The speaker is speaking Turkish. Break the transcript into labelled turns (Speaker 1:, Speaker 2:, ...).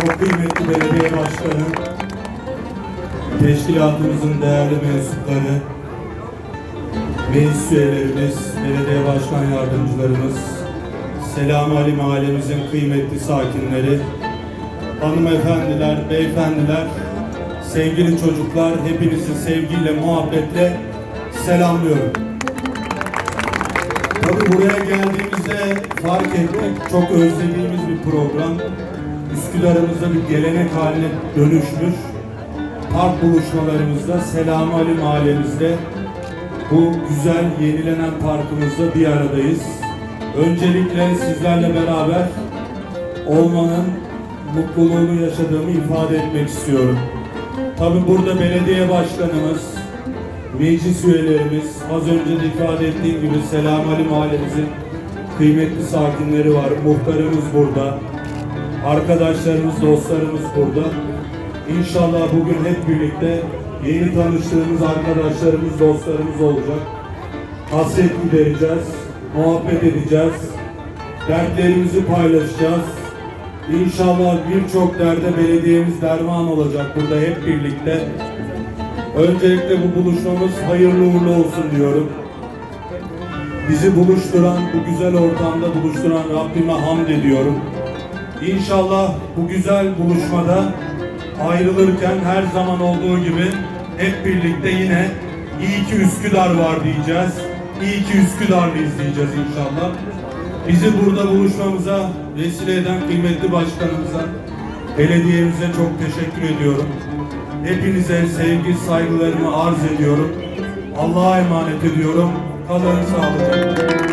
Speaker 1: Çok kıymetli belediye başkanı, teşkilatımızın değerli mensupları, meclis üyelerimiz, belediye başkan yardımcılarımız, Selam Ali mahallemizin kıymetli sakinleri, hanımefendiler, beyefendiler, sevgili çocuklar, hepinizi sevgiyle, muhabbetle selamlıyorum. Tabii buraya geldiğimizde fark ettik, çok özlediğimiz bir program. Üsküdar'ımızda bir gelenek haline dönüşmüş. Park buluşmalarımızda Selam Ali mahallemizde bu güzel yenilenen parkımızda bir aradayız. Öncelikle sizlerle beraber olmanın mutluluğunu yaşadığımı ifade etmek istiyorum. Tabii burada belediye başkanımız, meclis üyelerimiz, az önce de ifade ettiğim gibi Selam Ali mahallemizin kıymetli sakinleri var. Muhtarımız burada. Arkadaşlarımız, dostlarımız burada. İnşallah bugün hep birlikte yeni tanıştığımız arkadaşlarımız, dostlarımız olacak. Hasret gidereceğiz, muhabbet edeceğiz. Dertlerimizi paylaşacağız. İnşallah birçok derde belediyemiz derman olacak burada hep birlikte. Öncelikle bu buluşmamız hayırlı uğurlu olsun diyorum. Bizi buluşturan, bu güzel ortamda buluşturan Rabbime hamd ediyorum. İnşallah bu güzel buluşmada ayrılırken her zaman olduğu gibi hep birlikte yine iyi ki Üsküdar var diyeceğiz. İyi ki Üsküdar'lıyız diyeceğiz inşallah. Bizi burada buluşmamıza vesile eden kıymetli başkanımıza, belediyemize çok teşekkür ediyorum. Hepinize sevgi, saygılarımı arz ediyorum. Allah'a emanet ediyorum. Kalın sağlıcakla.